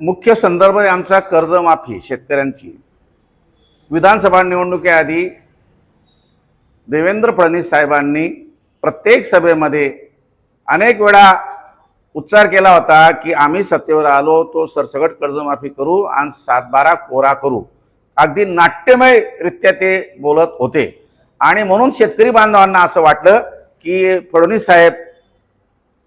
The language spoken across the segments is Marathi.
मुख्य संदर्भ आहे आमचा कर्जमाफी शेतकऱ्यांची. विधानसभा निवडणुकीआधी देवेंद्र फडणवीस साहेबांनी प्रत्येक सभेमध्ये अनेक वेळा उच्चार केला होता की आम्ही सत्तेवर आलो तो सरसगट कर्जमाफी करू आणि सातबारा कोरा करू. अगदी नाट्यमयरित्या ते बोलत होते. आणि म्हणून शेतकरी बांधवांना असं वाटलं की फडणवीस साहेब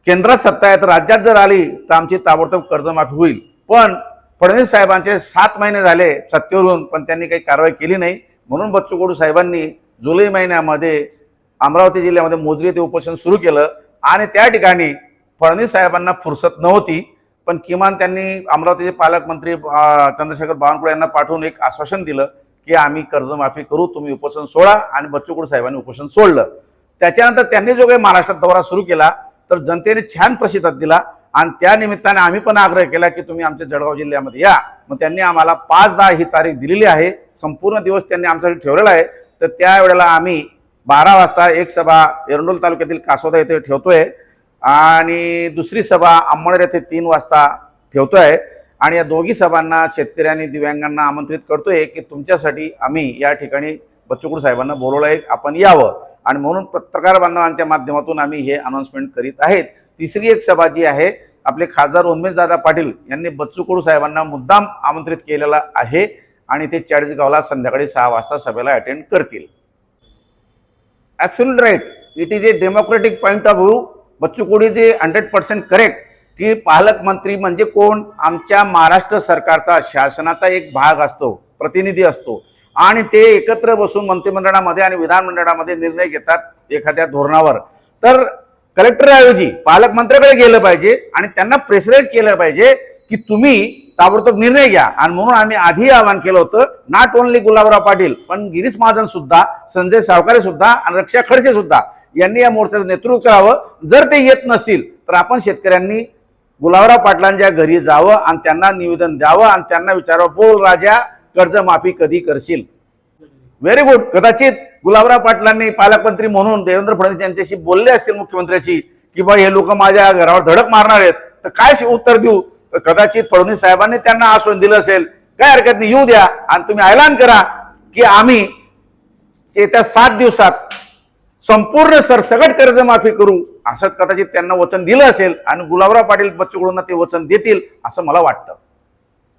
केंद्रात सत्ता आहे तर राज्यात जर आली तर आमची ताबडतोब कर्जमाफी होईल. पण फडणवीस साहेबांचे सात महिने झाले सत्तेवरून पण त्यांनी काही कारवाई केली नाही. म्हणून बच्चू कडू साहेबांनी जुलै महिन्यामध्ये अमरावती जिल्ह्यामध्ये मोजरी येथे उपोषण सुरू केलं आणि त्या ठिकाणी फडणवीस साहेबांना फुरसत नव्हती. पण किमान त्यांनी अमरावतीचे पालकमंत्री चंद्रशेखर बावनकुळे यांना पाठवून एक आश्वासन दिलं की आम्ही कर्जमाफी करू तुम्ही उपोषण सोडा आणि बच्चू कडू साहेबांनी उपोषण सोडलं. त्याच्यानंतर त्यांनी जो काही महाराष्ट्रात दौरा सुरू केला तर जनतेने छान प्रतिसाद दिला. आणि त्या निमित्ताने आम्ही पण आग्रह केला की तुम्ही आमच्या जळगाव जिल्ह्यामध्ये या. मग त्यांनी आम्हाला पाच दहा ही तारीख दिलेली आहे. संपूर्ण दिवस त्यांनी आमच्यासाठी ठेवलेला आहे. तर त्यावेळेला आम्ही बारा वाजता एक सभा एरंडोल तालुक्यातील कासोदा येथे ठेवतोय. आणि दुसरी सभा अंमळनेर येथे तीन वाजता ठेवतोय. आणि या दोघी सभांना शेतकऱ्यांनी दिव्यांगांना आमंत्रित करतोय की तुमच्यासाठी आम्ही या ठिकाणी बच्चूकुड साहेबांना बोलवलं आहे आपण यावं. आणि म्हणून पत्रकार बांधवांच्या माध्यमातून आम्ही हे अनाऊन्समेंट करीत आहेत. तिसरी एक सभा जी आहे आपले खासदार उमेशदादा पाटील यांनी बच्चू कडू साहेबांना मुद्दाम आमंत्रित केलेला आहे आणि ते चाळीसगावला संध्याकाळी सहा वाजता सभेला अटेंड करतील. Absolute right it is a democratic point of view Bachchu Kadu is a hundred percent correct की पालकमंत्री म्हणजे कोण? आमच्या महाराष्ट्र सरकारचा शासनाचा एक भाग असतो प्रतिनिधी असतो. आणि ते एकत्र बसून मंत्रिमंडळामध्ये आणि विधानमंडळामध्ये निर्णय घेतात एखाद्या धोरणावर. तर कलेक्टरऐवजी पालकमंत्र्याकडे गेलं पाहिजे आणि त्यांना प्रेसराईज केलं पाहिजे की तुम्ही ताबडतोब निर्णय घ्या. आणि म्हणून आम्ही आधी आवाहन केलं होतं नॉट ओनली गुलाबराव पाटील पण गिरीश महाजन सुद्धा संजय सावकारे सुद्धा आणि रक्षा खडसे सुद्धा यांनी या मोर्चाचं नेतृत्व करावं. जर ते येत नसतील तर आपण शेतकऱ्यांनी गुलाबराव पाटलांच्या घरी जावं आणि त्यांना निवेदन द्यावं आणि त्यांना विचारावं बोल राजा कर्जमाफी कधी करशील? व्हेरी गुड कदाचित गुलाबराव पाटलांनी पालकमंत्री म्हणून देवेंद्र फडणवीस यांच्याशी बोलले असतील मुख्यमंत्र्याशी की बा हे लोक माझ्या घरावर धडक मारणार आहेत तर काय उत्तर देऊ? तर कदाचित फडणवीस साहेबांनी त्यांना आश्वासन दिलं असेल. काय हरकत नाही येऊ द्या. आणि तुम्ही ऐलान करा की आम्ही येत्या सात दिवसात संपूर्ण सरसगट कर्जमाफी करू. असं कदाचित त्यांना वचन दिलं असेल आणि गुलाबराव पाटील बच्चू कडूंना ते वचन देतील असं मला वाटतं.